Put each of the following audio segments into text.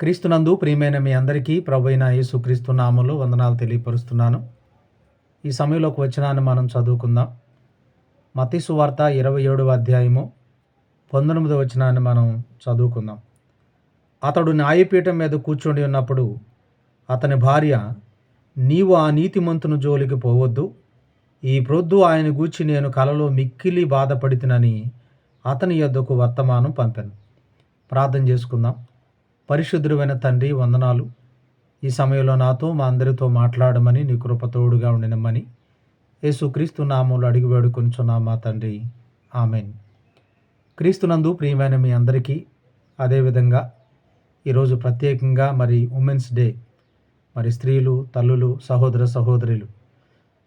క్రీస్తునందు ప్రియమైన మీ అందరికీ ప్రభైన యేసు యేసుక్రీస్తు నామంలో వందనాలు తెలియపరుస్తున్నాను. ఈ సమయంలోకి వచ్చినాన్ని మనం చదువుకుందాం. మతి సువార్త ఇరవై ఏడవ అధ్యాయము పంతొమ్మిది వచ్చినాన్ని మనం చదువుకుందాం. అతడు న్యాయపీఠం మీద కూర్చొని ఉన్నప్పుడు అతని భార్య నీవు ఆ నీతిమంతుని జోలికి పోవద్దు. ఈ ప్రొద్దు ఆయన గూర్చి నేను కలలో మిక్కిలి బాధపడితినని అతని యొద్దకు వర్తమానం పంపాను. ప్రార్థన చేసుకుందాం. పరిశుద్ధుడైన తండ్రి వందనాలు. ఈ సమయంలో నాతో మా అందరితో మాట్లాడమని నీ కృపతోడుగా ఉండినమ్మని యేసుక్రీస్తు నామంలో అడిగి వేడుకొంచున్నా మా తండ్రి. ఆమెన్. క్రీస్తునందు ప్రియమైన మీ అందరికీ అదేవిధంగా ఈరోజు ప్రత్యేకంగా మరి ఉమెన్స్ డే మరి స్త్రీలు తల్లులు సహోదర సహోదరులు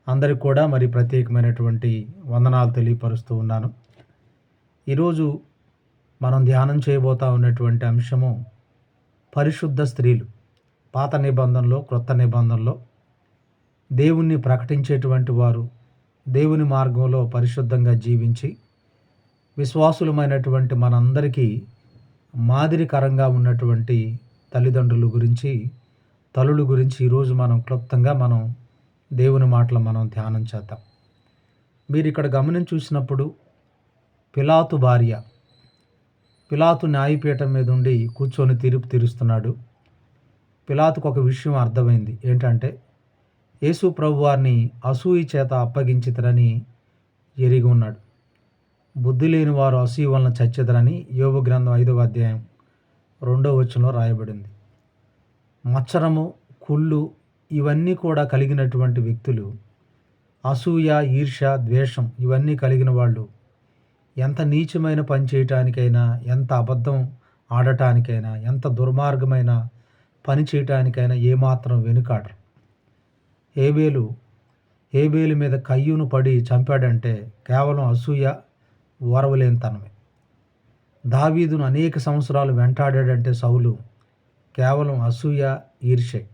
అందరికి కూడా మరి ప్రత్యేకమైనటువంటి వందనాలు తెలియపరుస్తూ ఉన్నాను. ఈరోజు మనం ధ్యానం చేయబోతా ఉన్నటువంటి అంశము పరిశుద్ధ స్త్రీలు పాత నిబంధనలో క్రొత్త నిబంధనలో దేవుణ్ణి ప్రకటించేటువంటి వారు దేవుని మార్గంలో పరిశుద్ధంగా జీవించి విశ్వాసులమైనటువంటి మనందరికీ మాదిరికరంగా ఉన్నటువంటి తల్లిదండ్రుల గురించి తలుల గురించి ఈరోజు మనం క్లుప్తంగా మనం దేవుని మాటలు మనం ధ్యానం చేద్దాం. మీరు ఇక్కడ గమనం చూసినప్పుడు పిలాతు భార్య పిలాతు న్యాయపీఠం మీద ఉండి కూర్చొని తీర్పు తీరుస్తున్నాడు. పిలాతుకు ఒక విషయం అర్థమైంది. ఏంటంటే యేసు ప్రభు వారిని అసూయ చేత అప్పగించితరని ఎరిగి ఉన్నాడు. బుద్ధి లేని వారు అసూయ వలన చచ్చెదరని యోగ గ్రంథం ఐదవ అధ్యాయం రెండవ వచనంలో రాయబడింది. మచ్చరము కుళ్ళు ఇవన్నీ కూడా కలిగినటువంటి వ్యక్తులు అసూయ ఈర్ష ద్వేషం ఇవన్నీ కలిగిన వాళ్ళు ఎంత నీచమైన పని చేయటానికైనా ఎంత అబద్ధం ఆడటానికైనా ఎంత దుర్మార్గమైన పని చేయటానికైనా ఏమాత్రం వెనుకాడరు. ఏబేలు ఏబేలు మీద కయ్యూను పడి చంపాడంటే కేవలం అసూయ ఓరవలేనితనమే. దావీదును అనేక సంవత్సరాలు వెంటాడాడంటే సౌలు కేవలం అసూయ ఈర్షే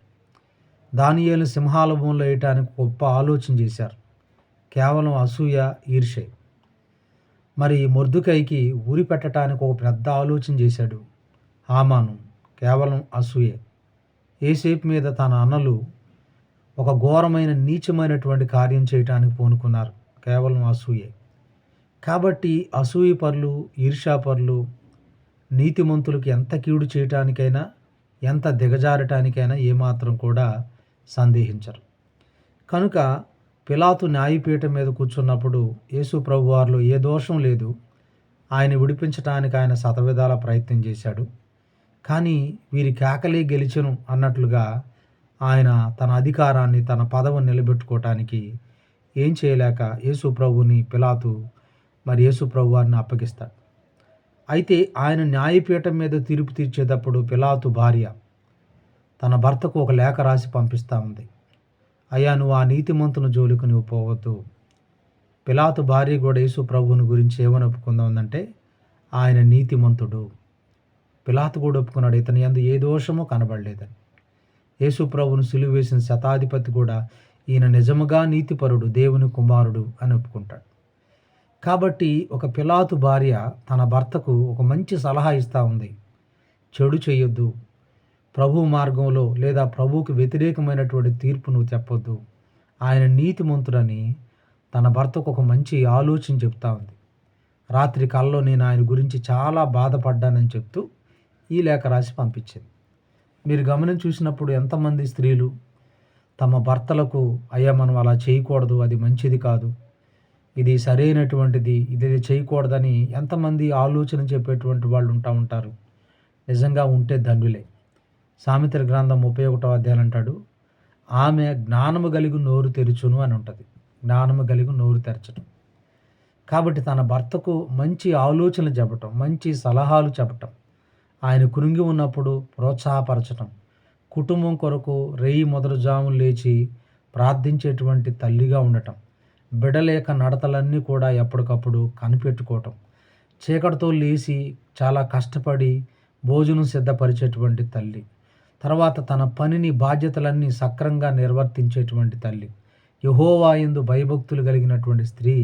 దానియేలు సింహాల భూమిలో వేయటానికి గొప్ప ఆలోచన చేశారు. కేవలం అసూయ ఈర్షే మరి మొర్దుకైకి ఊరి పెట్టడానికి ఒక పెద్ద ఆలోచన చేశాడు ఆమాను కేవలం అసూయే. ఏసేపు మీద తన అన్నలు ఒక ఘోరమైన నీచమైనటువంటి కార్యం చేయటానికి పూనుకున్నారు కేవలం అసూయే. కాబట్టి అసూయ పరులు ఈర్షాపరులు నీతిమంతులకు ఎంత కీడు చేయటానికైనా ఎంత దిగజారటానికైనా ఏమాత్రం కూడా సందేహించరు. కనుక పిలాతు న్యాయపీఠం మీద కూర్చున్నప్పుడు యేసు ప్రభు వారిలో ఏ దోషం లేదు. ఆయన విడిపించడానికి ఆయన శతవిధాల ప్రయత్నం చేశాడు. కానీ వీరి కేకలే గెలిచను అన్నట్లుగా ఆయన తన అధికారాన్ని తన పదవిని నిలబెట్టుకోవటానికి ఏం చేయలేక యేసు ప్రభుని పిలాతు మరి యేసు ప్రభు వారిని అప్పగిస్తాడు. అయితే ఆయన న్యాయపీఠం మీద తీర్పు తీర్చేటప్పుడు పిలాతు భార్య తన భర్తకు ఒక లేఖ రాసి పంపిస్తూ ఉంది. అయ్యా నువ్వు ఆ నీతిమంతుని జోలికి నువ్వు పోవద్దు. పిలాతు భార్య కూడా యేసు ప్రభువుని గురించి ఏమని ఒప్పుకుందామంటే ఆయన నీతిమంతుడు. పిలాతు కూడా ఒప్పుకున్నాడు ఇతని ఎందు ఏ దోషమో కనబడలేదని. యేసు ప్రభువును సిలువ వేసిన శతాధిపతి కూడా ఈయన నిజముగా నీతిపరుడు దేవుని కుమారుడు అని ఒప్పుకుంటాడు. కాబట్టి ఒక పిలాతు భార్య తన భర్తకు ఒక మంచి సలహా ఇస్తూ ఉంది. చెడు చేయొద్దు. ప్రభు మార్గంలో లేదా ప్రభువుకి వ్యతిరేకమైనటువంటి తీర్పు నువ్వు చెప్పొద్దు. ఆయన నీతిమంతుడని తన భర్తకు ఒక మంచి ఆలోచన చెప్తా ఉంది. రాత్రి కాలంలో నేను ఆయన గురించి చాలా బాధపడ్డానని చెప్తూ ఈ లేఖ రాసి పంపించింది. మీరు గమనం చూసినప్పుడు ఎంతమంది స్త్రీలు తమ భర్తలకు అయ్యా మనం అలా చేయకూడదు అది మంచిది కాదు ఇది సరైనటువంటిది ఇది చేయకూడదని ఎంతమంది ఆలోచన చెప్పేటువంటి వాళ్ళు ఉంటా ఉంటారు. నిజంగా ఉంటే ధన్యులే. సామెతల గ్రంథం ముప్పై ఒకటో అధ్యాయం అంటాడు ఆమె జ్ఞానము కలిగి నోరు తెరుచును అని ఉంటుంది. జ్ఞానము కలిగి నోరు తెరచడం కాబట్టి తన భర్తకు మంచి ఆలోచనలు చెప్పటం మంచి సలహాలు చెప్పటం ఆయన కురింగి ఉన్నప్పుడు ప్రోత్సాహపరచటం కుటుంబం కొరకు రేయి మొదలుజాము లేచి ప్రార్థించేటువంటి తల్లిగా ఉండటం బిడలేక నడతలన్నీ కూడా ఎప్పటికప్పుడు కనిపెట్టుకోవటం చీకటితో లేచి చాలా కష్టపడి భోజనం సిద్ధపరిచేటువంటి తల్లి. తర్వాత తన పనిని బాధ్యతలన్నీ సక్రంగా నిర్వర్తించేటువంటి తల్లి. యహోవా ఎందు భయభక్తులు కలిగినటువంటి స్త్రీ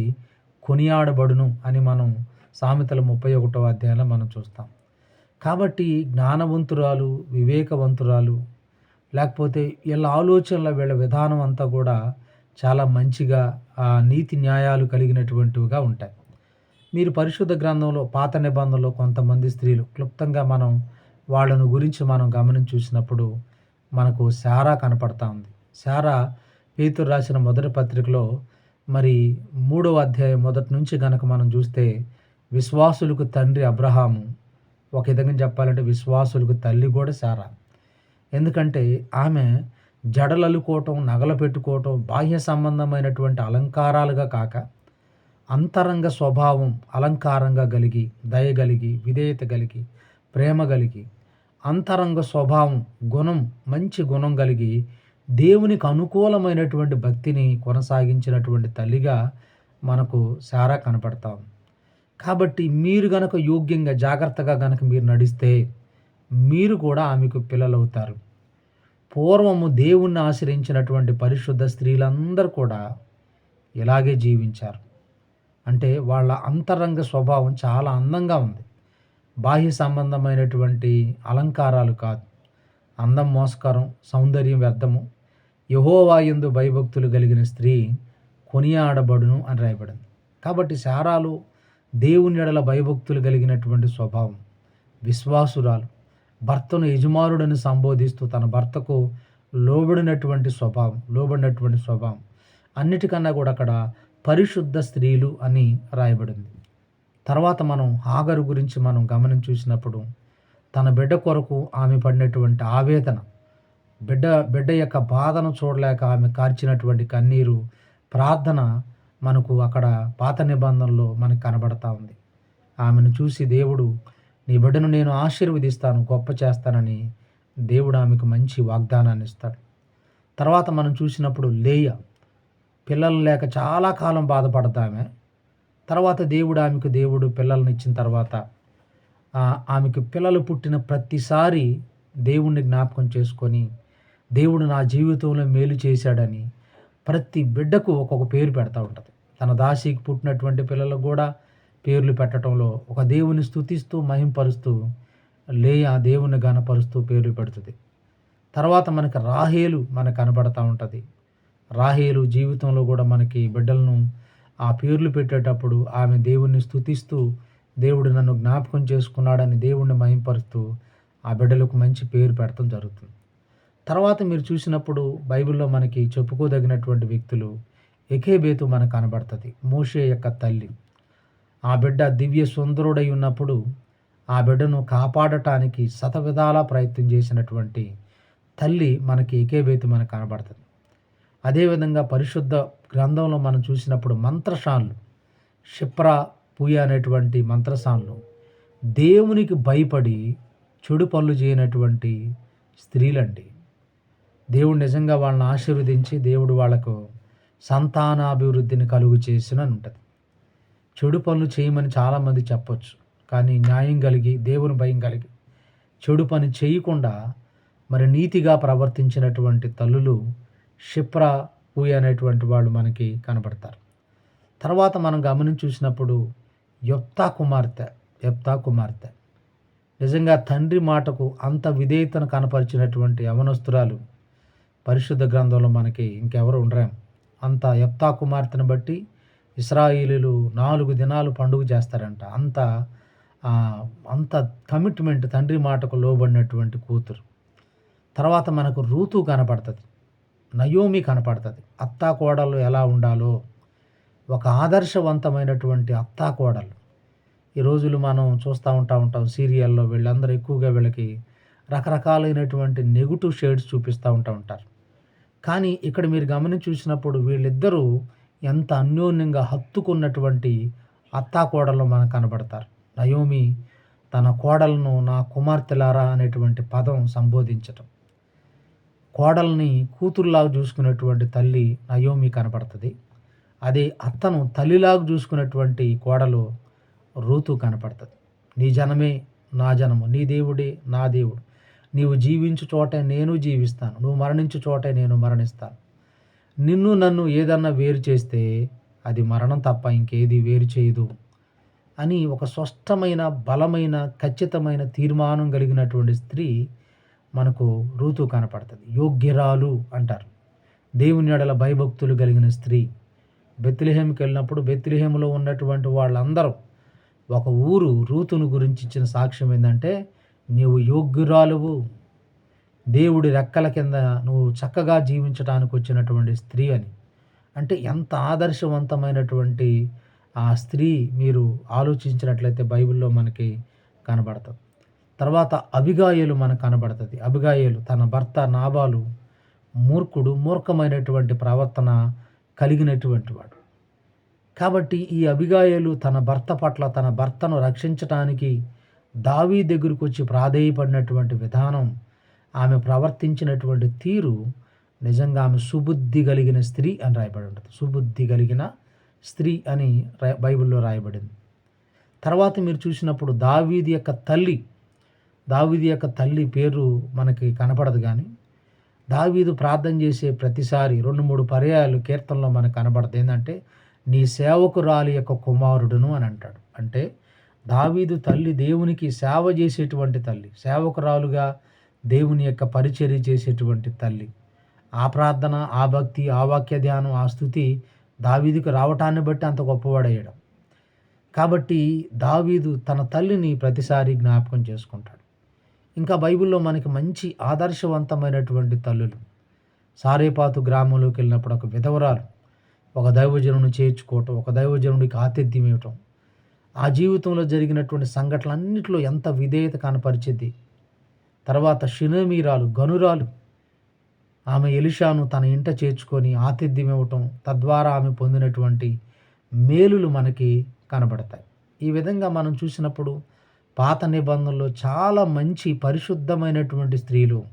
కొనియాడబడును అని మనం సామెతల ముప్పై ఒకటో అధ్యాయంలో మనం చూస్తాం. కాబట్టి జ్ఞానవంతురాలు వివేకవంతురాలు లేకపోతే వీళ్ళ ఆలోచనల వీళ్ళ విధానం అంతా కూడా చాలా మంచిగా ఆ నీతి న్యాయాలు కలిగినటువంటివిగా ఉంటాయి. మీరు పరిశుద్ధ గ్రంథంలో పాత నిబంధనలో కొంతమంది స్త్రీలు క్లుప్తంగా మనం వాళ్ళను గురించి మనం గమనించి చూసినప్పుడు మనకు శారా కనపడతా ఉంది. శారా పేతురు రాసిన మొదటి పత్రికలో మరి మూడవ అధ్యాయం మొదటి నుంచి కనుక మనం చూస్తే విశ్వాసులకు తండ్రి అబ్రహాము ఒక విధంగా చెప్పాలంటే విశ్వాసులకు తల్లి కూడా శారా. ఎందుకంటే ఆమె జడలు అల్లుకోవటం నగలు పెట్టుకోవటం బాహ్య సంబంధమైనటువంటి అలంకారాలుగా కాక అంతరంగ స్వభావం అలంకారంగా కలిగి దయ కలిగి విధేయత కలిగి ప్రేమ కలిగి అంతరంగ స్వభావం గుణం మంచి గుణం కలిగి దేవునికి అనుకూలమైనటువంటి భక్తిని కొనసాగించినటువంటి తల్లిగా మనకు సారా కనపడతాం కాబట్టి మీరు గనక యోగ్యంగా జాగ్రత్తగా గనక మీరు నడిస్తే మీరు కూడా ఆమెకు పిల్లలవుతారు. పూర్వము దేవుణ్ణి ఆశ్రయించినటువంటి పరిశుద్ధ స్త్రీలందరూ కూడా ఇలాగే జీవించారు. అంటే వాళ్ళ అంతరంగ స్వభావం చాలా అందంగా ఉంది. బాహ్య సంబంధమైనటువంటి అలంకారాలు కాదు. అందం మోస్కరం సౌందర్యం వ్యర్థము యహోవాయందు భయభక్తులు కలిగిన స్త్రీ కొనియాడబడును అని రాయబడింది. కాబట్టి శారాలు దేవుని ఎడల భయభక్తులు కలిగినటువంటి స్వభావం. విశ్వాసురాలు భర్తను యజమానుడని సంబోధిస్తూ తన భర్తకు లోబడినటువంటి స్వభావం లోబడినటువంటి స్వభావం. అన్నిటికన్నా కూడా అక్కడ పరిశుద్ధ స్త్రీలు అని రాయబడింది. తర్వాత మనం ఆగరు గురించి మనం గమనం చూసినప్పుడు తన బిడ్డ కొరకు ఆమె పడినటువంటి ఆవేదన బిడ్డ బిడ్డ యొక్క బాధను చూడలేక ఆమె కార్చినటువంటి కన్నీరు ప్రార్థన మనకు అక్కడ పాత నిబంధనలో మనకు కనబడతా ఉంది. ఆమెను చూసి దేవుడు నీ బిడ్డను నేను ఆశీర్వదిస్తాను గొప్ప చేస్తానని దేవుడు ఆమెకు మంచి వాగ్దానాన్ని ఇస్తాడు. తర్వాత మనం చూసినప్పుడు లేయ పిల్లలు లేక చాలా కాలం బాధపడతామే తర్వాత దేవుడు ఆమెకు దేవుడు పిల్లల్ని ఇచ్చిన తర్వాత ఆమెకు పిల్లలు పుట్టిన ప్రతిసారి దేవుణ్ణి జ్ఞాపకం చేసుకొని దేవుడు నా జీవితంలో మేలు చేశాడని ప్రతి బిడ్డకు ఒక్కొక్క పేరు పెడతా ఉంటుంది. తన దాసికి పుట్టినటువంటి పిల్లలకు కూడా పేర్లు పెట్టడంలో ఒక దేవుని స్థుతిస్తూ మహింపరుస్తూ లేయ దేవుని గనపరుస్తూ పేర్లు పెడుతుంది. తర్వాత మనకి రాహేలు మనకు కనబడతా ఉంటుంది. రాహేలు జీవితంలో కూడా మనకి బిడ్డలను ఆ పేర్లు పెట్టేటప్పుడు ఆమె దేవుణ్ణి స్థుతిస్తూ దేవుడు నన్ను జ్ఞాపకం చేసుకున్నాడని దేవుణ్ణి మహింపరుస్తూ ఆ బిడ్డలకు మంచి పేరు పెడతాం జరుగుతుంది. తర్వాత మీరు చూసినప్పుడు బైబిల్లో మనకి చెప్పుకోదగినటువంటి వ్యక్తులు ఎకేబేతు మనకు కనబడుతుంది మోషే యొక్క తల్లి. ఆ బిడ్డ దివ్య సుందరుడై ఉన్నప్పుడు ఆ బిడ్డను కాపాడటానికి శతవిధాలా ప్రయత్నం చేసినటువంటి తల్లి మనకి ఏకేబేతు మనకు కనబడుతుంది. అదేవిధంగా పరిశుద్ధ గ్రంథంలో మనం చూసినప్పుడు మంత్రశాన్లు క్షిప్రా పూయ అనేటువంటి మంత్రశాన్లు దేవునికి భయపడి చెడు పనులు చేయనటువంటి స్త్రీలండి. దేవుడు నిజంగా వాళ్ళని ఆశీర్వదించి దేవుడు వాళ్ళకు సంతానాభివృద్ధిని కలుగు చేసిన ఉంటుంది. చెడు పనులు చేయమని చాలామంది చెప్పొచ్చు కానీ న్యాయం కలిగి దేవుని భయం కలిగి చెడు పని చేయకుండా మరి నీతిగా ప్రవర్తించినటువంటి తల్లులు క్షిప్ర ఊయ అనేటువంటి వాళ్ళు మనకి కనబడతారు తర్వాత మనం గమనించి చూసినప్పుడు యొప్తా కుమార్తె యొప్తా కుమార్తె. నిజంగా తండ్రి మాటకు అంత విధేయతను కనపరిచినటువంటి యవనస్తురాలు పరిశుద్ధ గ్రంథంలో మనకి ఇంకెవరు ఉండరేం? అంత యప్తా కుమార్తెను బట్టి ఇస్రాయిలీలు నాలుగు దినాలు పండుగ చేస్తారంట. అంత అంత కమిట్మెంట్ తండ్రి మాటకు లోబడినటువంటి కూతురు. తర్వాత మనకు రూతు కనపడుతుంది. నయోమి కనపడుతుంది. అత్తా కోడలు ఎలా ఉండాలో. ఒక ఆదర్శవంతమైనటువంటి అత్తా కోడలు ఈ రోజులు మనం చూస్తూ ఉంటా ఉంటాం సీరియల్లో వీళ్ళందరూ ఎక్కువగా వీళ్ళకి రకరకాలైనటువంటి నెగిటివ్ షేడ్స్ చూపిస్తూ ఉంటా ఉంటారు. కానీ ఇక్కడ మీరు గమనించి చూసినప్పుడు వీళ్ళిద్దరూ ఎంత అన్యోన్యంగా హత్తుకున్నటువంటి అత్తా కోడలు మనకు కనబడతారు. నయోమి తన కోడలను నా కుమార్తెలారా అనేటువంటి పదం సంబోధించటం. కోడల్ని కూతురులాగా చూసుకునేటువంటి తల్లి నయోమి కనపడుతుంది. అదే అత్తను తల్లిలాగా చూసుకున్నటువంటి కోడలు రూతు కనపడుతుంది. నీ జనమే నా జనము నీ దేవుడే నా దేవుడు. నీవు జీవించు చోటే నేను జీవిస్తాను నువ్వు మరణించు చోటే నేను మరణిస్తాను. నిన్ను నన్ను ఏదన్నా వేరు చేస్తే అది మరణం తప్ప ఇంకేది వేరు చేయదు అని ఒక స్పష్టమైన బలమైన ఖచ్చితమైన తీర్మానం కలిగినటువంటి స్త్రీ మనకు రూతు కనపడుతుంది. యోగ్యరాలు అంటారు. దేవుని ఎడల భయభక్తులు కలిగిన స్త్రీ. బెత్తిలిహేమికి వెళ్ళినప్పుడు బెత్తిలిహేములో ఉన్నటువంటి వాళ్ళందరూ ఒక ఊరు రూతును గురించి ఇచ్చిన సాక్ష్యం ఏంటంటే నీవు యోగ్యురాలువు. దేవుడి రెక్కల కింద నువ్వు చక్కగా జీవించడానికి వచ్చినటువంటి స్త్రీ అని. అంటే ఎంత ఆదర్శవంతమైనటువంటి ఆ స్త్రీ మీరు ఆలోచించినట్లయితే బైబిల్లో మనకి కనబడతాం. తర్వాత అభిగాయలు మనకు కనబడుతుంది. అభిగాయలు తన భర్త నాబాలు మూర్ఖుడు మూర్ఖమైనటువంటి ప్రవర్తన కలిగినటువంటి వాడు. కాబట్టి ఈ అభిగాయలు తన భర్త పట్ల తన భర్తను రక్షించటానికి దావీ దగ్గరకు వచ్చి ప్రాధేయపడినటువంటి విధానం ఆమె ప్రవర్తించినటువంటి తీరు నిజంగా ఆమె సుబుద్ధి కలిగిన స్త్రీ అని రాయబడి ఉంటుంది. సుబుద్ధి కలిగిన స్త్రీ అని బైబిల్లో రాయబడింది. తర్వాత మీరు చూసినప్పుడు దావీది యొక్క తల్లి దావీది యొక్క తల్లి పేరు మనకి కనపడదు కానీ దావీదు ప్రార్థన చేసే ప్రతిసారి రెండు మూడు పర్యాయాలు కీర్తనలో మనకు కనబడదు ఏంటంటే నీ సేవకురాలి యొక్క కుమారుడును అని అంటాడు. అంటే దావీదు తల్లి దేవునికి సేవ చేసేటువంటి తల్లి సేవకురాలుగా దేవుని యొక్క పరిచర్య చేసేటువంటి తల్లి. ఆ ప్రార్థన ఆ భక్తి ఆ వాక్య ధ్యానం ఆ స్థుతి దావీదుకు రావటాన్ని బట్టి అంత గొప్పవాడయ్యడం కాబట్టి దావీదు తన తల్లిని ప్రతిసారి జ్ఞాపకం చేసుకుంటాడు. ఇంకా బైబిల్లో మనకి మంచి ఆదర్శవంతమైనటువంటి తల్లులు. సారేపాతు గ్రామంలోకి వెళ్ళినప్పుడు ఒక విధవరాలు ఒక దైవజనుని చేర్చుకోవటం ఒక దైవజనుడికి ఆతిథ్యం ఇవ్వటం ఆ జీవితంలో జరిగినటువంటి సంఘటనలన్నింటిలో ఎంత విధేయత కనపరిచింది. తర్వాత షినమీరాలు గనురాలు ఆమె ఎలిషాను తన ఇంట చేర్చుకొని ఆతిథ్యం ఇవ్వటం తద్వారా ఆమె పొందినటువంటి మేలులు మనకి కనబడతాయి. ఈ విధంగా మనం చూసినప్పుడు పాత నిబంధనలో చాలా మంచి పరిశుద్ధమైనటువంటి స్త్రీలు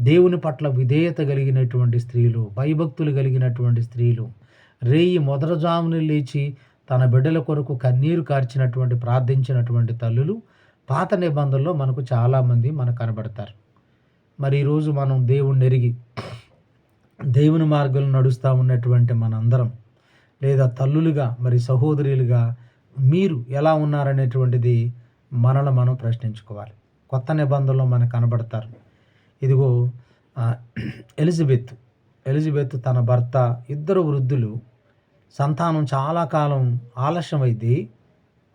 దేవుని పట్ల విధేయత కలిగినటువంటి స్త్రీలు భయభక్తులు కలిగినటువంటి స్త్రీలు రేయి మొదలజామును లేచి తన బిడ్డల కొరకు కన్నీరు కార్చినటువంటి ప్రార్థించినటువంటి తల్లులు పాత నిబంధనలో మనకు చాలామంది మనకు కనబడతారు. మరి ఈరోజు మనం దేవుణ్ణి ఎరిగి దేవుని మార్గంలో నడుస్తూ ఉన్నటువంటి మనందరం లేదా తల్లులుగా మరి సహోదరులుగా మీరు ఎలా ఉన్నారనేటువంటిది మనల్ని మనం ప్రశ్నించుకోవాలి. కొత్త నిబంధనలో మనకు కనబడతారు. ఇదిగో ఎలిజబెత్. ఎలిజబెత్ తన భర్త ఇద్దరు వృద్ధులు సంతానం చాలా కాలం ఆలస్యమైంది.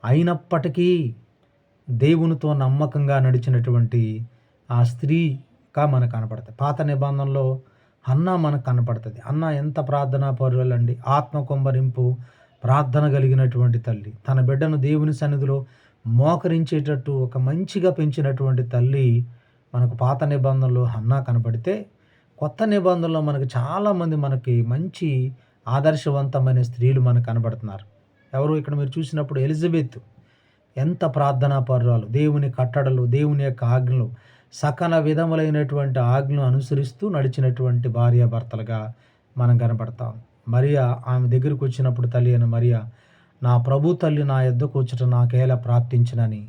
అయినప్పటికీ దేవునితో నమ్మకంగా నడిచినటువంటి ఆ స్త్రీగా మనకు కనపడుతుంది పాత నిబంధనలో అన్న మనకు కనపడుతుంది. అన్న ఎంత ప్రార్థనా పరులండి ఆత్మ కొంబరింపు ప్రార్థన కలిగినటువంటి తల్లి. తన బిడ్డను దేవుని సన్నిధిలో మోకరించేటట్టు ఒక మంచిగా పెంచినటువంటి తల్లి మనకు పాత నిబంధనలో హన్నా కనపడితే కొత్త నిబంధనలో మనకు చాలామంది మనకి మంచి ఆదర్శవంతమైన స్త్రీలు మనకు కనబడుతున్నారు. ఎవరు ఇక్కడ మీరు చూసినప్పుడు ఎలిజబెత్ ఎంత ప్రార్థనా పర్వాలు దేవుని కట్టడలు దేవుని యొక్క ఆజ్ఞలు సకల విధములైనటువంటి ఆజ్ఞలు అనుసరిస్తూ నడిచినటువంటి భార్యాభర్తలుగా మనం కనపడతాం. మరియా ఆమె దగ్గరికి వచ్చినప్పుడు తల్లి అయిన మరియా నా ప్రభు తల్లి నా యొద్దకు కూర్చుట నాకేలా ప్రార్థించినని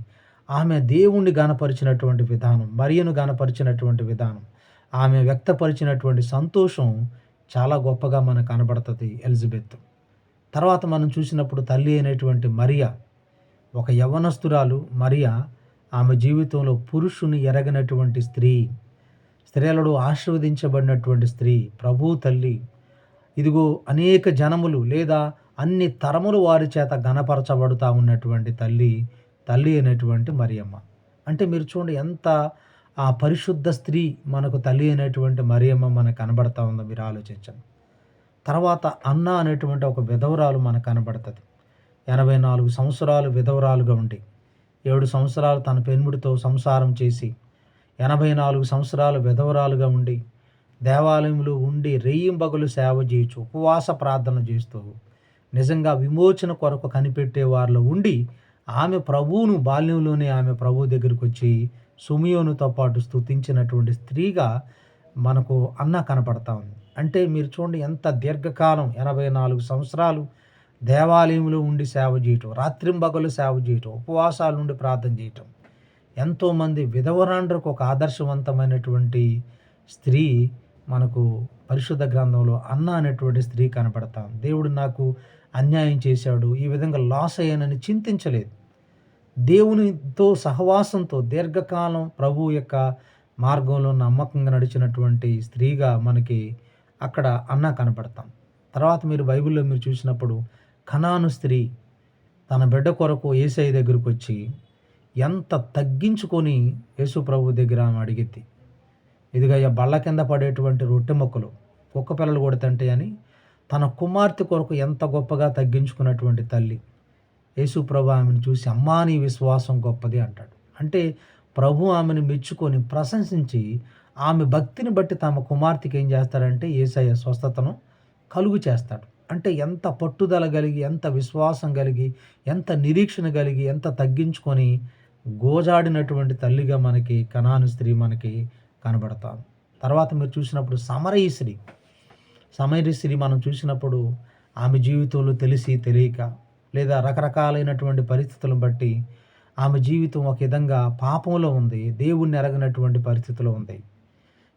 ఆమె దేవుణ్ణి గనపరిచినటువంటి విధానం మరియను గనపరిచినటువంటి విధానం ఆమె వ్యక్తపరిచినటువంటి సంతోషం చాలా గొప్పగా మనకు కనబడుతుంది ఎలిజబెత్. తర్వాత మనం చూసినప్పుడు తల్లి అయినటువంటి మరియా ఒక యవనస్తురాలు మరియా ఆమె జీవితంలో పురుషుని ఎరగనటువంటి స్త్రీ స్త్రీలడు ఆశీర్వదించబడినటువంటి స్త్రీ ప్రభు తల్లి. ఇదిగో అనేక జనములు లేదా అన్ని తరములు వారి చేత గణపరచబడుతూ ఉన్నటువంటి తల్లి తల్లి అయినటువంటి మరియమ్మ. అంటే మీరు చూడండి ఎంత ఆ పరిశుద్ధ స్త్రీ మనకు తల్లి అయినటువంటి మరియమ్మ మనకు కనబడతా ఉందో మీరు ఆలోచించండి. తర్వాత అన్న అనేటువంటి ఒక విధవరాలు మనకు కనబడుతుంది. ఎనభై నాలుగు సంవత్సరాలు విధవరాలుగా ఉండి ఏడు సంవత్సరాలు తన పెన్ముడితో సంసారం చేసి ఎనభై నాలుగు సంవత్సరాలు విధవరాలుగా ఉండి దేవాలయంలో ఉండి రెయ్యింబగులు సేవ చేయొచ్చు ఉపవాస ప్రార్థన చేస్తూ నిజంగా విమోచన కొరకు కనిపెట్టే వారిలో ఉండి ఆమె ప్రభువును బాల్యంలోనే ఆమె ప్రభు దగ్గరికి వచ్చి సుమియోనుతో పాటు స్థుతించినటువంటి స్త్రీగా మనకు అన్న కనపడతా ఉంది. అంటే మీరు చూడండి ఎంత దీర్ఘకాలం ఎనభై నాలుగు సంవత్సరాలు దేవాలయంలో ఉండి సేవ చేయటం రాత్రింబగలు సేవ చేయటం ఉపవాసాలు నుండి ప్రార్థన చేయటం ఎంతోమంది విధవరాండ్రకు ఒక ఆదర్శవంతమైనటువంటి స్త్రీ మనకు పరిశుద్ధ గ్రంథంలో అన్న అనేటువంటి స్త్రీ కనపడతాం దేవుడు నాకు అన్యాయం చేశాడు ఈ విధంగా లాస్ అయ్యానని చింతించలేదు. దేవునితో సహవాసంతో దీర్ఘకాలం ప్రభు యొక్క మార్గంలో నమ్మకంగా నడిచినటువంటి స్త్రీగా మనకి అక్కడ అన్న కనపడతాం. తర్వాత మీరు బైబిల్లో మీరు చూసినప్పుడు కనాను స్త్రీ తన బిడ్డ కొరకు ఏసఐ దగ్గరకు వచ్చి ఎంత తగ్గించుకొని యేసు ప్రభు దగ్గర ఆమె అడిగిద్ది ఇదిగా బళ్ళ కింద పడేటువంటి రొట్టె మొక్కలు కుక్క పిల్లలు కూడా తింటాయని తన కుమార్తె కొరకు ఎంత గొప్పగా తగ్గించుకున్నటువంటి తల్లి. యేసు ప్రభు ఆమెను చూసి అమ్మా నీ విశ్వాసం గొప్పది అంటాడు. అంటే ప్రభు ఆమెను మెచ్చుకొని ప్రశంసించి ఆమె భక్తిని బట్టి తమ కుమార్తెకి ఏం చేస్తాడంటే ఏసయ్య స్వస్థతను కలుగు చేస్తాడు. అంటే ఎంత పట్టుదల కలిగి ఎంత విశ్వాసం కలిగి ఎంత నిరీక్షణ కలిగి ఎంత తగ్గించుకొని గోజాడినటువంటి తల్లిగా మనకి కణాను స్త్రీ మనకి కనబడతాం. తర్వాత మీరు చూసినప్పుడు సమరయి స్త్రీ. సమరయి స్త్రీ మనం చూసినప్పుడు ఆమె జీవితంలో తెలిసి తెలియక లేదా రకరకాలైనటువంటి పరిస్థితులను బట్టి ఆమె జీవితం ఒక విధంగా పాపంలో ఉంది దేవుణ్ణి ఎరగనటువంటి పరిస్థితిలో ఉంది.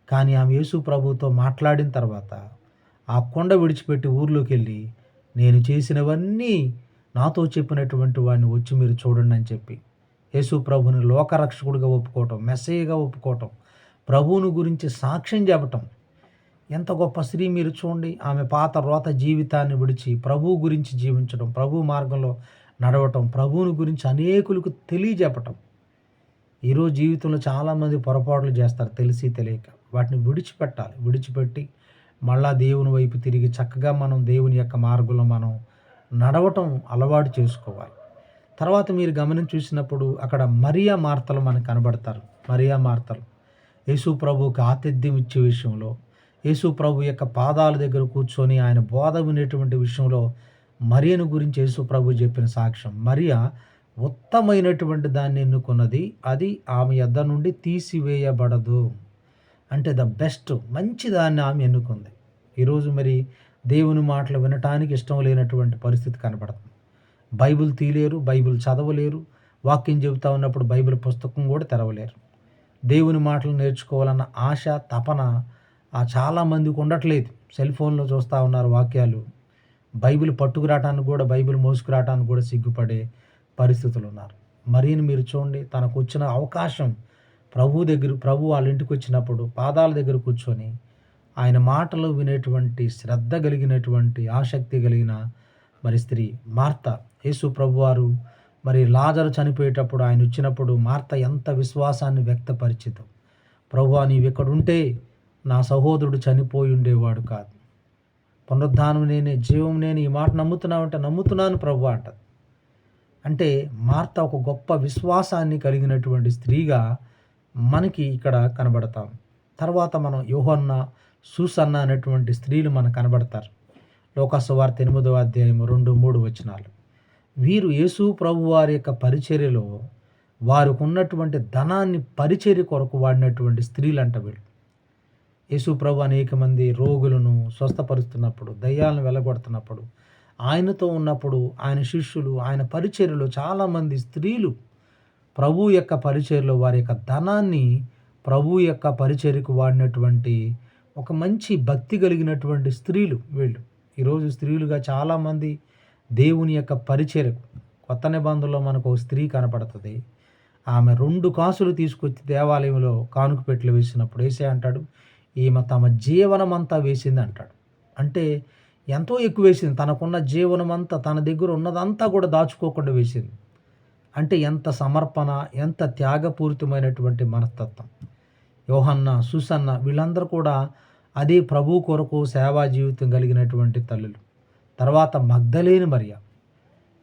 కానీ ఆమె యేసు ప్రభుతో మాట్లాడిన తర్వాత ఆ కొండ విడిచిపెట్టి ఊర్లోకి వెళ్ళి నేను చేసినవన్నీ నాతో చెప్పినటువంటి వాడిని వచ్చి మీరు చూడండి అని చెప్పి యేసు ప్రభుని లోకరక్షకుడిగా ఒప్పుకోవటం మెస్సేగా ఒప్పుకోవటం ప్రభువుని గురించి సాక్ష్యం చెప్పటం ఎంత గొప్ప స్త్రీ మీరు చూడండి. ఆమె పాత రోత జీవితాన్ని విడిచి ప్రభువు గురించి జీవించడం ప్రభు మార్గంలో నడవటం ప్రభువుని గురించి అనేకులకు తెలియజెప్పటం. ఈరోజు జీవితంలో చాలామంది పొరపాట్లు చేస్తారు తెలిసి తెలియక. వాటిని విడిచిపెట్టాలి. విడిచిపెట్టి మళ్ళా దేవుని వైపు తిరిగి చక్కగా మనం దేవుని యొక్క మార్గంలో మనం నడవటం అలవాటు చేసుకోవాలి. తర్వాత మీరు గమనం చూసినప్పుడు అక్కడ మరియా మార్తలు మనకు కనబడతారు. మరియా మార్తలు. యేసు ప్రభుకి ఆతిథ్యం ఇచ్చే విషయంలో యేసు ప్రభు యొక్క పాదాల దగ్గర కూర్చొని ఆయన బోధ వినేటువంటి విషయంలో మరియను గురించి యేసు ప్రభు చెప్పిన సాక్ష్యం. మరియా ఉత్తమైనటువంటి దాన్ని ఎన్నుకున్నది అది ఆమె యొద్ద నుండి తీసివేయబడదు. అంటే ద బెస్ట్ మంచి దాన్ని ఆమె ఎన్నుకుంది. ఈరోజు మరి దేవుని మాటలు వినటానికి ఇష్టం లేనటువంటి పరిస్థితి కనబడుతుంది. బైబిల్ తీలేరు బైబిల్ చదవలేరు వాక్యం చెబుతా ఉన్నప్పుడు బైబిల్ పుస్తకం కూడా తెరవలేరు. దేవుని మాటలు నేర్చుకోవాలన్న ఆశ తపన చాలామందికి ఉండట్లేదు. సెల్ ఫోన్లో చూస్తూ ఉన్నారు వాక్యాలు. బైబిల్ పట్టుకురావటానికి కూడా బైబిల్ మోసుకురావటానికి కూడా సిగ్గుపడే పరిస్థితులు ఉన్నారు మరీని మీరు చూడండి తనకు వచ్చిన అవకాశం ప్రభు దగ్గర ప్రభు వాళ్ళ ఇంటికి వచ్చినప్పుడు పాదాల దగ్గర కూర్చొని ఆయన మాటలు వినేటువంటి శ్రద్ధ కలిగినటువంటి ఆసక్తి కలిగిన మరి స్త్రీ మార్త. యేసు ప్రభువారు మరి లాజరు చనిపోయేటప్పుడు ఆయన వచ్చినప్పుడు మార్త ఎంత విశ్వాసాన్ని వ్యక్తపరిచితం ప్రభు నీవు ఉంటే నా సహోదరుడు చనిపోయి ఉండేవాడు కాదు. పునరుద్ధానం నేనే జీవం నేను ఈ మాట నమ్ముతున్నావంటే నమ్ముతున్నాను ప్రభు అంట. అంటే మార్త ఒక గొప్ప విశ్వాసాన్ని కలిగినటువంటి స్త్రీగా మనకి ఇక్కడ కనబడతాం. తర్వాత మనం యోహన్న సూసన్న అనేటువంటి స్త్రీలు మనకు కనబడతారు. లోకాసువార్త ఎనిమిదవ అధ్యాయం రెండు మూడు వచనాలు. వీరు యేసు ప్రభు వారి యొక్క పరిచర్యలో వారికి ఉన్నటువంటి ధనాన్ని పరిచర్య కొరకు వాడినటువంటి స్త్రీలు అంట వీళ్ళు. యేసు ప్రభు అనేక మంది రోగులను స్వస్థపరుస్తున్నప్పుడు దయ్యాలను వెళ్ళగొడుతున్నప్పుడు ఆయనతో ఉన్నప్పుడు ఆయన శిష్యులు ఆయన పరిచర్యలో చాలామంది స్త్రీలు ప్రభు యొక్క పరిచర్యలో వారి యొక్క ధనాన్ని ప్రభు యొక్క పరిచర్యకు వాడినటువంటి ఒక మంచి భక్తి కలిగినటువంటి స్త్రీలు వీళ్ళు. ఈరోజు స్త్రీలుగా చాలామంది దేవుని యొక్క పరిచర్యకు కొత్త నిబంధనలో మనకు ఒక స్త్రీ కనపడుతుంది. ఆమె రెండు కాసులు తీసుకొచ్చి దేవాలయంలో కానుక పెట్లు వేసినప్పుడు వేసే అంటాడు ఈమె తమ జీవనం అంతా వేసింది అంటాడు. అంటే ఎంతో ఎక్కువ వేసింది. తనకున్న జీవనం అంతా తన దగ్గర ఉన్నదంతా కూడా దాచుకోకుండా వేసింది. అంటే ఎంత సమర్పణ ఎంత త్యాగపూరితమైనటువంటి మనస్తత్వం. యోహన్న సుసన్న వీళ్ళందరూ కూడా అదే ప్రభు కొరకు సేవా జీవితం కలిగినటువంటి తల్లులు. తర్వాత మగ్ధలేని మరియ.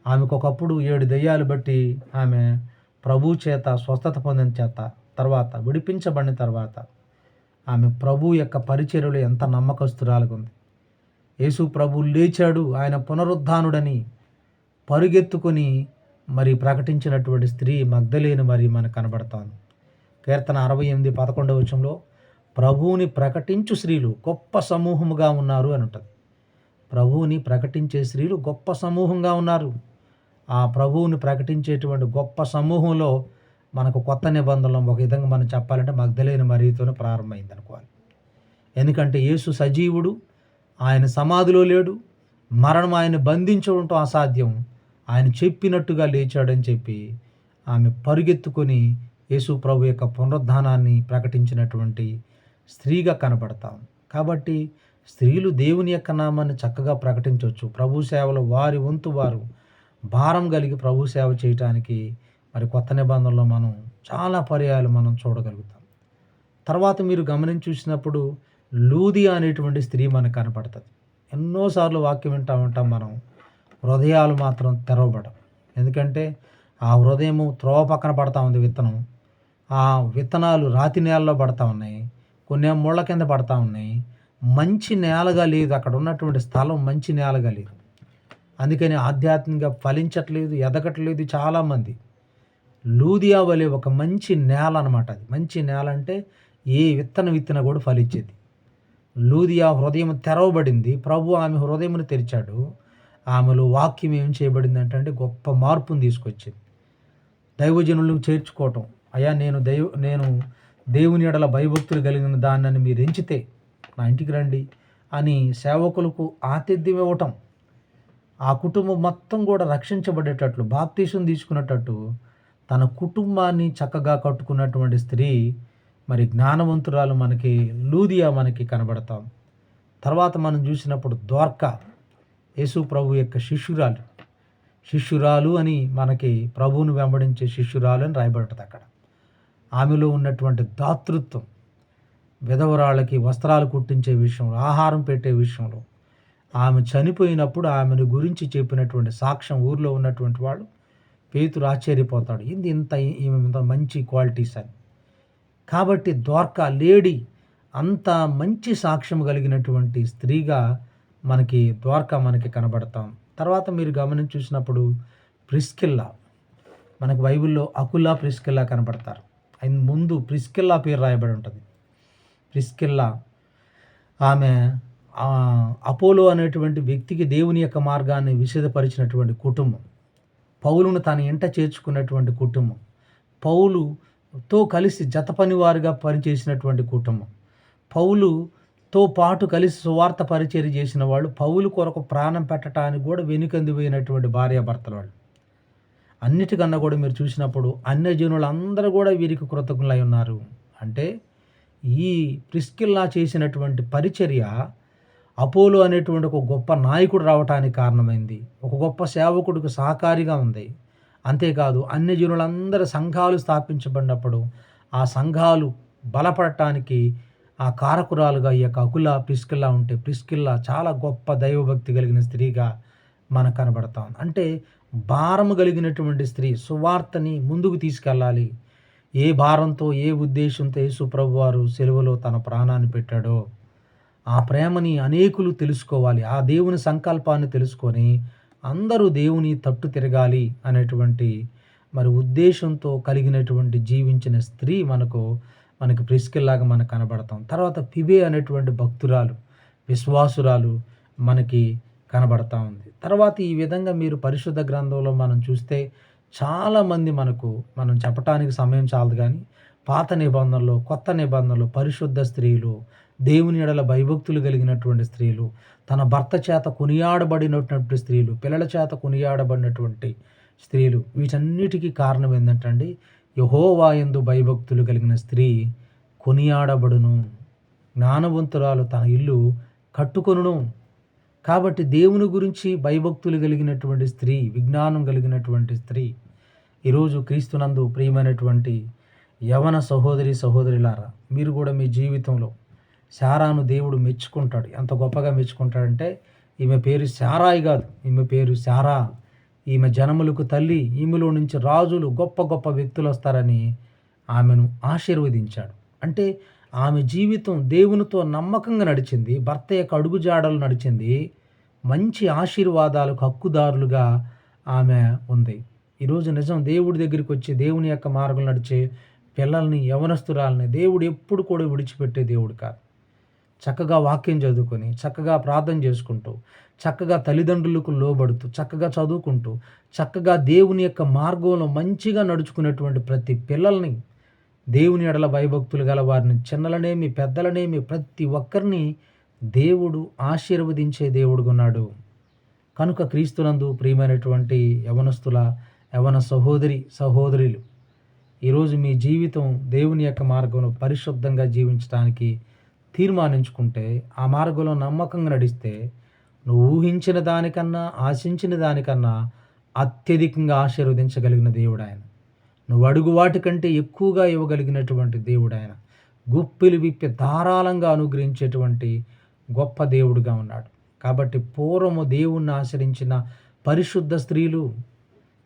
ఆమెకు ఒకప్పుడు ఏడు దెయ్యాలు బట్టి ఆమె ప్రభు చేత స్వస్థత పొందిన చేత తర్వాత విడిపించబడిన తర్వాత ఆమె ప్రభు యొక్క పరిచర్యలు ఎంత నమ్మకస్తురాలుగా ఉంది యేసు ప్రభు లేచాడు ఆయన పునరుద్ధానుడని పరుగెత్తుకొని మరి ప్రకటించినటువంటి స్త్రీ మగ్ధలేని మరి మనకు కనబడతాను కీర్తన అరవై ఎనిమిది పదకొండవ వచ్చంలో ప్రభువుని ప్రకటించు స్త్రీలు గొప్ప సమూహముగా ఉన్నారు అని ఉంటుంది. ప్రభువుని ప్రకటించే స్త్రీలు గొప్ప సమూహంగా ఉన్నారు. ఆ ప్రభువుని ప్రకటించేటువంటి గొప్ప సమూహంలో మనకు కొత్త నిబంధనలు ఒక విధంగా మనం చెప్పాలంటే మగ్ధలేని మరీతోనే ప్రారంభమైంది అనుకోవాలి. ఎందుకంటే యేసు సజీవుడు ఆయన సమాధిలో లేడు మరణం ఆయన బంధించడం అసాధ్యం ఆయన చెప్పినట్టుగా లేచాడని చెప్పి ఆమె పరుగెత్తుకొని యేసు ప్రభు యొక్క పునరుద్ధానాన్ని ప్రకటించినటువంటి స్త్రీగా కనబడతాం కాబట్టి స్త్రీలు దేవుని యొక్క నామాన్ని చక్కగా ప్రకటించవచ్చు. ప్రభు సేవలో వారి వంతు వారు భారం కలిగి ప్రభు సేవ చేయటానికి మరి కొత్త నిబంధనలో మనం చాలా పర్యాయాలు మనం చూడగలుగుతాం. తర్వాత మీరు గమనించి చూసినప్పుడు లూది అనేటువంటి స్త్రీ మనకు కనపడుతుంది. ఎన్నోసార్లు వాక్యం వింటా ఉంటాం మనం హృదయాలు మాత్రం తెరవబడం ఎందుకంటే ఆ హృదయము త్రోవ పక్కన పడతా ఉంది విత్తనం. ఆ విత్తనాలు రాతి నేలలో పడతా ఉన్నాయి కొన్ని ముళ్ళ కింద పడతా ఉన్నాయి. మంచి నేలగా లేదు అక్కడ ఉన్నటువంటి స్థలం మంచి నేలగా లేదు. అందుకని ఆధ్యాత్మికంగా ఫలించట్లేదు ఎదగట్లేదు చాలామంది. లూదియా వలె ఒక మంచి నేల అనమాట అది. మంచి నేల అంటే ఏ విత్తనం విత్తన కూడా ఫలించేది. లూదియా హృదయం తెరవబడింది. ప్రభు ఆమె హృదయమును తెరిచాడు. ఆమెలో వాక్యం ఏం చేయబడింది అంటే గొప్ప మార్పును తీసుకొచ్చింది. దైవజనులను చేర్చుకోవటం. అయ్యా నేను దైవ నేను దేవుని ఎడల భయభక్తులు కలిగిన దాన్ని మీరు ఎంచితే నా ఇంటికి రండి అని సేవకులకు ఆతిథ్యం ఇవ్వటం ఆ కుటుంబం మొత్తం కూడా రక్షించబడేటట్లు బాప్తీసం తీసుకున్నట్టు తన కుటుంబాన్ని చక్కగా కట్టుకున్నటువంటి స్త్రీ మరి జ్ఞానవంతురాలు మనకి లూదియా మనకి కనబడతాం. తర్వాత మనం చూసినప్పుడు ద్వార్కా యేసు ప్రభు యొక్క శిష్యురాలు. శిష్యురాలు అని మనకి ప్రభువును వెంబడించే శిష్యురాలు అని రాయబడుతుంది అక్కడ. ఆమెలో ఉన్నటువంటి దాతృత్వం విధవరాళ్ళకి వస్త్రాలు కుట్టించే విషయంలో ఆహారం పెట్టే విషయంలో ఆమె చనిపోయినప్పుడు ఆమెను గురించి చెప్పినటువంటి సాక్ష్యం ఊర్లో ఉన్నటువంటి వాళ్ళు పేతురు ఆశ్చర్యపోతాడు. ఇది ఇంత ఇంత మంచి క్వాలిటీస్ అని? కాబట్టి ద్వారకా లేడీ అంత మంచి సాక్ష్యం కలిగినటువంటి స్త్రీగా మనకి ద్వారకా మనకి కనబడతాం. తర్వాత మీరు గమనించి చూసినప్పుడు ప్రిస్కిల్లా. మనకు బైబిల్లో అకుల్లా ప్రిస్కిల్లా కనబడతారు. ఆయన ముందు ప్రిస్కిల్లా పేరు రాయబడి ఉంటుంది. ప్రిస్కిల్లా ఆమె అపోలో అనేటువంటి వ్యక్తికి దేవుని యొక్క మార్గాన్ని విషదపరిచినటువంటి కుటుంబం. పౌలును తన ఇంట చేర్చుకున్నటువంటి కుటుంబం. పౌలుతో కలిసి జత పనివారుగా పనిచేసినటువంటి కుటుంబం. పౌలుతో పాటు కలిసి సువార్త పరిచయం చేసిన వాళ్ళు పౌలు కొరకు ప్రాణం పెట్టడానికి కూడా వెనుకందిపోయినటువంటి భార్యాభర్తల వాళ్ళు. అన్నిటికన్నా కూడా మీరు చూసినప్పుడు అన్యజనులు అందరూ కూడా వీరికి కృతజ్ఞులై ఉన్నారు. అంటే ఈ ప్రిస్కిల్లా చేసినటువంటి పరిచర్య అపోలో అనేటువంటి ఒక గొప్ప నాయకుడు రావటానికి కారణమైంది. ఒక గొప్ప సేవకుడికి సహకారిగా ఉంది. అంతేకాదు అన్ని జనులందరి సంఘాలు స్థాపించబడినప్పుడు ఆ సంఘాలు బలపడటానికి ఆ కారకురాలుగా ఈ యొక్క అకుల ప్రిస్కిల్లా ఉంటే ప్రిస్కిల్లా చాలా గొప్ప దైవభక్తి కలిగిన స్త్రీగా మనకు కనబడతాం అంటే భారము కలిగినటువంటి స్త్రీ సువార్తని ముందుకు తీసుకెళ్ళాలి. ఏ భారంతో ఏ ఉద్దేశంతో యేసుప్రభు వారు సెలవులో తన ప్రాణాన్ని పెట్టాడో ఆ ప్రేమని అనేకులు తెలుసుకోవాలి ఆ దేవుని సంకల్పాన్ని తెలుసుకొని అందరూ దేవుని తట్టు తిరగాలి అనేటువంటి మరి ఉద్దేశంతో కలిగినటువంటి జీవించిన స్త్రీ మనకు మనకి ప్రిస్కిల్లాగా మనకు కనబడతాం. తర్వాత పిబే అనేటువంటి భక్తురాలు విశ్వాసురాలు మనకి కనబడతా ఉంది. తర్వాత ఈ విధంగా మీరు పరిశుద్ధ గ్రంథంలో మనం చూస్తే చాలామంది మనకు మనం చెప్పటానికి సమయం చాలదు కానీ పాత నిబంధనలు కొత్త నిబంధనలు పరిశుద్ధ స్త్రీలు దేవుని ఎడల భయభక్తులు కలిగినటువంటి స్త్రీలు తన భర్త చేత కొనియాడబడినటువంటి స్త్రీలు పిల్లల చేత కొనియాడబడినటువంటి స్త్రీలు వీటన్నిటికీ కారణం ఏంటంటే యహోవాయందు భయభక్తులు కలిగిన స్త్రీ కొనియాడబడును. జ్ఞానవంతురాలు తన ఇల్లు కట్టుకొనును. కాబట్టి దేవుని గురించి భయభక్తులు కలిగినటువంటి స్త్రీ విజ్ఞానం కలిగినటువంటి స్త్రీ ఈరోజు క్రీస్తునందు ప్రియమైనటువంటి యవన సహోదరి సహోదరిలారా మీరు కూడా మీ జీవితంలో శారాను దేవుడు మెచ్చుకుంటాడు. ఎంత గొప్పగా మెచ్చుకుంటాడంటే ఈమె పేరు శారాయి కాదు. ఈమె పేరు శారా. ఈమె జనములకు తల్లి ఈమెలో నుంచి రాజులు గొప్ప గొప్ప వ్యక్తులు వస్తారని ఆమెను ఆశీర్వదించాడు. అంటే ఆమె జీవితం దేవునితో నమ్మకంగా నడిచింది భర్త యొక్క అడుగుజాడలు నడిచింది మంచి ఆశీర్వాదాలకు హక్కుదారులుగా ఆమె ఉంది. ఈరోజు నిజం దేవుడి దగ్గరికి వచ్చి దేవుని యొక్క మార్గం నడిచే పిల్లల్ని యవనస్తురాలని దేవుడు ఎప్పుడు కూడా విడిచిపెట్టే దేవుడు కాదు. చక్కగా వాక్యం చదువుకొని చక్కగా ప్రార్థన చేసుకుంటూ చక్కగా తల్లిదండ్రులకు లోబడుతూ చక్కగా చదువుకుంటూ చక్కగా దేవుని యొక్క మార్గంలో మంచిగా నడుచుకునేటువంటి ప్రతి పిల్లల్ని దేవుని ఎడల భయభక్తులు గల వారిని చిన్నలనేమి పెద్దలనేమి ప్రతి ఒక్కరిని దేవుడు ఆశీర్వదించే దేవుడుగున్నాడు కనుక క్రీస్తునందు ప్రియమైనటువంటి యవనస్తుల యవన సహోదరి సహోదరులు ఈరోజు మీ జీవితం దేవుని యొక్క మార్గంలో పరిశుద్ధంగా జీవించడానికి తీర్మానించుకుంటే ఆ మార్గంలో నమ్మకంగా నడిస్తే నువ్వు ఊహించిన దానికన్నా ఆశించిన దానికన్నా అత్యధికంగా ఆశీర్వదించగలిగిన దేవుడు ఆయన నువ్వు అడుగు వాటికంటే ఎక్కువగా ఇవ్వగలిగినటువంటి దేవుడు ఆయన గుప్పిలు విప్పి ధారాళంగా అనుగ్రహించేటువంటి గొప్ప దేవుడుగా ఉన్నాడు. కాబట్టి పూర్వము దేవుణ్ణి ఆచరించిన పరిశుద్ధ స్త్రీలు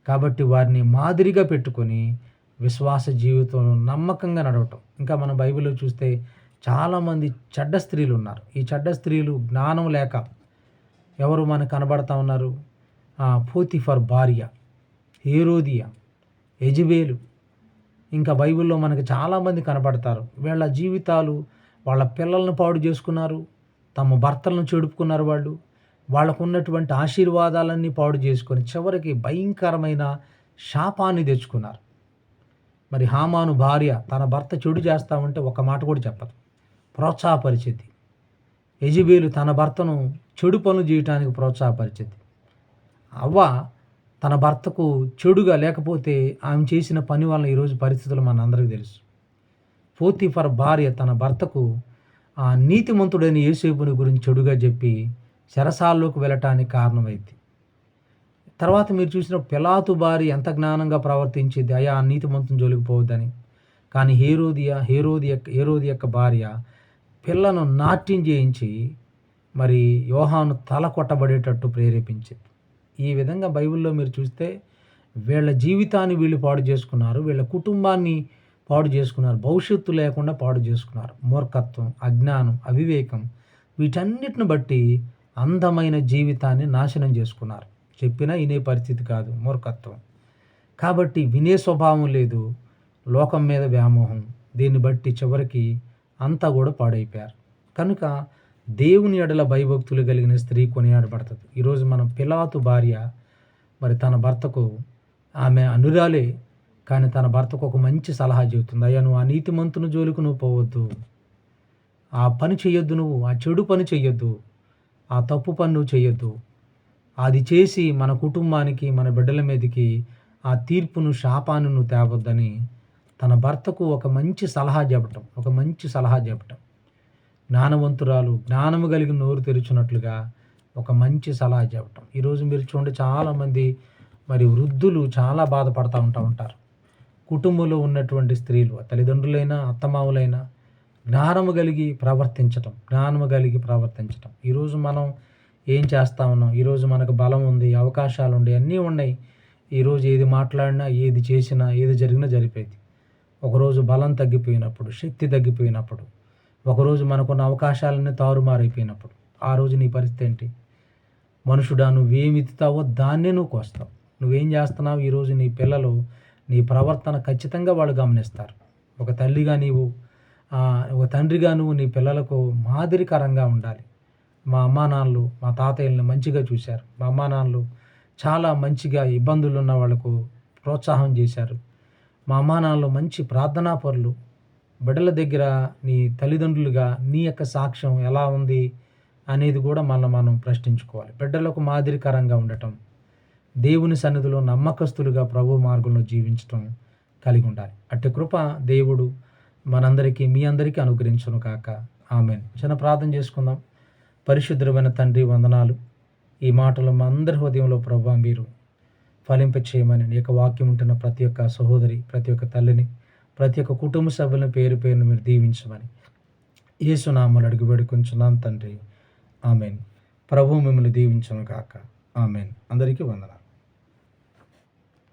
కాబట్టి వారిని మాదిరిగా పెట్టుకొని విశ్వాస జీవితంలో నమ్మకంగా నడవటం. ఇంకా మనం బైబిల్లో చూస్తే చాలామంది చెడ్డ స్త్రీలు ఉన్నారు. ఈ చెడ్డ స్త్రీలు జ్ఞానం లేక ఎవరు మనకు కనబడతా ఉన్నారు? పోతిఫర్ భార్య హేరోదియా యజబేలు. ఇంకా బైబిల్లో మనకు చాలామంది కనబడతారు. వీళ్ళ జీవితాలు వాళ్ళ పిల్లలను పాడు చేసుకున్నారు తమ భర్తలను చెడుపుకున్నారు వాళ్ళు. వాళ్ళకు ఉన్నటువంటి ఆశీర్వాదాలన్నీ పాడు చేసుకొని చివరికి భయంకరమైన శాపాన్ని తెచ్చుకున్నారు. మరి హామాను భార్య తన భర్త చెడు చేస్తామంటే ఒక మాట కూడా చెప్పదు. ప్రోత్సాహపరిచింది. యజిబేలు తన భర్తను చెడు పనులు చేయటానికి ప్రోత్సాహపరిచింది. అవ్వ తన భర్తకు చెడుగా లేకపోతే ఆమె చేసిన పని వల్ల ఈరోజు పరిస్థితులు మన అందరికీ తెలుసు. పోతిఫర్ భార్య తన భర్తకు ఆ నీతిమంతుడైన యేసేపుని గురించి చెడుగా చెప్పి చెరసాల్లోకి వెళ్ళటానికి కారణమైంది. తర్వాత మీరు చూసిన పిలాతు భార్య ఎంత జ్ఞానంగా ప్రవర్తించింది అయా నీతిమంతుని జోలికి పోవద్దని. కానీ హేరోదియ హేరోది యొక్క హేరోది యొక్క భార్య పిల్లను నాట్యం చేయించి మరి యోహాను తల కొట్టబడేటట్టు ప్రేరేపించింది. ఈ విధంగా బైబిల్లో మీరు చూస్తే వీళ్ళ జీవితాన్ని వీళ్ళు పాడు చేసుకున్నారు వీళ్ళ కుటుంబాన్ని పాడు చేసుకున్నారు భవిష్యత్తు లేకుండా పాడు చేసుకున్నారు. మూర్ఖత్వం అజ్ఞానం అవివేకం వీటన్నిటిని బట్టి అందమైన జీవితాన్ని నాశనం చేసుకున్నారు. చెప్పినా వినే పరిస్థితి కాదు మూర్ఖత్వం. కాబట్టి వినే స్వభావం లేదు లోకం మీద వ్యామోహం. దీన్ని బట్టి చివరికి అంతా కూడా పాడైపోయారు. కనుక దేవుని ఎడల భయభక్తులు కలిగిన స్త్రీ కొనియాడబడుతుంది. ఈరోజు మన పిలాతు భార్య మరి తన భర్తకు ఆమె అనురాలే కానీ తన భర్తకు ఒక మంచి సలహా చెబుతుంది. అయ్యా నువ్వు ఆ నీతిమంతుని జోలికి నువ్వు పోవద్దు. ఆ పని చెయ్యొద్దు నువ్వు. ఆ చెడు పని చెయ్యొద్దు. ఆ తప్పు పని నువ్వు చెయ్యొద్దు. అది చేసి మన కుటుంబానికి మన బిడ్డల మీదకి ఆ తీర్పును శాపాన్ని నువ్వు తేవద్దని తన భర్తకు ఒక మంచి సలహా చెప్పటం ఒక మంచి సలహా చెప్పటం. జ్ఞానవంతురాలు జ్ఞానము కలిగి నోరు తెరుచున్నట్లుగా ఒక మంచి సలహా చెప్పటం. ఈరోజు మీరు చూడండి చాలామంది మరి వృద్ధులు చాలా బాధపడుతూ ఉంటా ఉంటారు. కుటుంబంలో ఉన్నటువంటి స్త్రీలు తల్లిదండ్రులైనా అత్తమావులైనా జ్ఞానము కలిగి ప్రవర్తించటం జ్ఞానము కలిగి ప్రవర్తించటం. ఈరోజు మనం ఏం చేస్తా ఉన్నాం? ఈరోజు మనకు బలం ఉంది అవకాశాలు ఉండి అన్నీ ఉన్నాయి. ఈరోజు ఏది మాట్లాడినా ఏది చేసినా ఏది జరిగినా జరిపేది. ఒకరోజు బలం తగ్గిపోయినప్పుడు శక్తి తగ్గిపోయినప్పుడు ఒకరోజు మనకున్న అవకాశాలన్నీ తారుమారైపోయినప్పుడు ఆ రోజు నీ పరిస్థితి ఏంటి? మనుషుడా నువ్వేమి ఇస్తావో దాన్నే నువ్వు కోస్తావు. నువ్వేం చేస్తున్నావు? ఈరోజు నీ పిల్లలు నీ ప్రవర్తన ఖచ్చితంగా వాళ్ళు గమనిస్తారు. ఒక తల్లిగా నీవు ఒక తండ్రిగా నువ్వు నీ పిల్లలకు మాదిరికరంగా ఉండాలి. మా అమ్మా నాన్నలు మా తాతయ్యలను మంచిగా చూశారు. మా అమ్మా నాన్నలు చాలా మంచిగా ఇబ్బందులు ఉన్న వాళ్ళకు ప్రోత్సాహం చేశారు. మా అమ్మా నాన్నలు మంచి ప్రార్థనా పరులు. బిడ్డల దగ్గర నీ తల్లిదండ్రులుగా నీ యొక్క సాక్ష్యం ఎలా ఉంది అనేది కూడా మనం మనం ప్రశ్నించుకోవాలి. బిడ్డలకు మాదిరికరంగా ఉండటం దేవుని సన్నిధిలో నమ్మకస్తులుగా ప్రభు మార్గంలో జీవించటం కలిగి ఉండాలి. అట్టి కృప దేవుడు మనందరికీ మీ అందరికీ అనుగ్రహించను కాక ఆమె చిన్న ప్రార్థన చేసుకుందాం. పరిశుద్ధమైన తండ్రి వందనాలు. ఈ మాటలు మా అందరి హృదయంలో ప్రభా మీరు ఫలింప చేయమని నీ యొక్క వాక్యం ఉంటున్న ప్రతి ఒక్క సహోదరి ప్రతి ఒక్క తల్లిని ప్రతి ఒక్క కుటుంబ సభ్యుల పేరు పేరును మీరు దీవించమని ఏసునామలు అడిగి వేడుకుంటున్నాం తండ్రి. ఆమెన్. ప్రభు మిమ్మల్ని దీవించను కాక ఆమెన్. అందరికీ వందనాలు.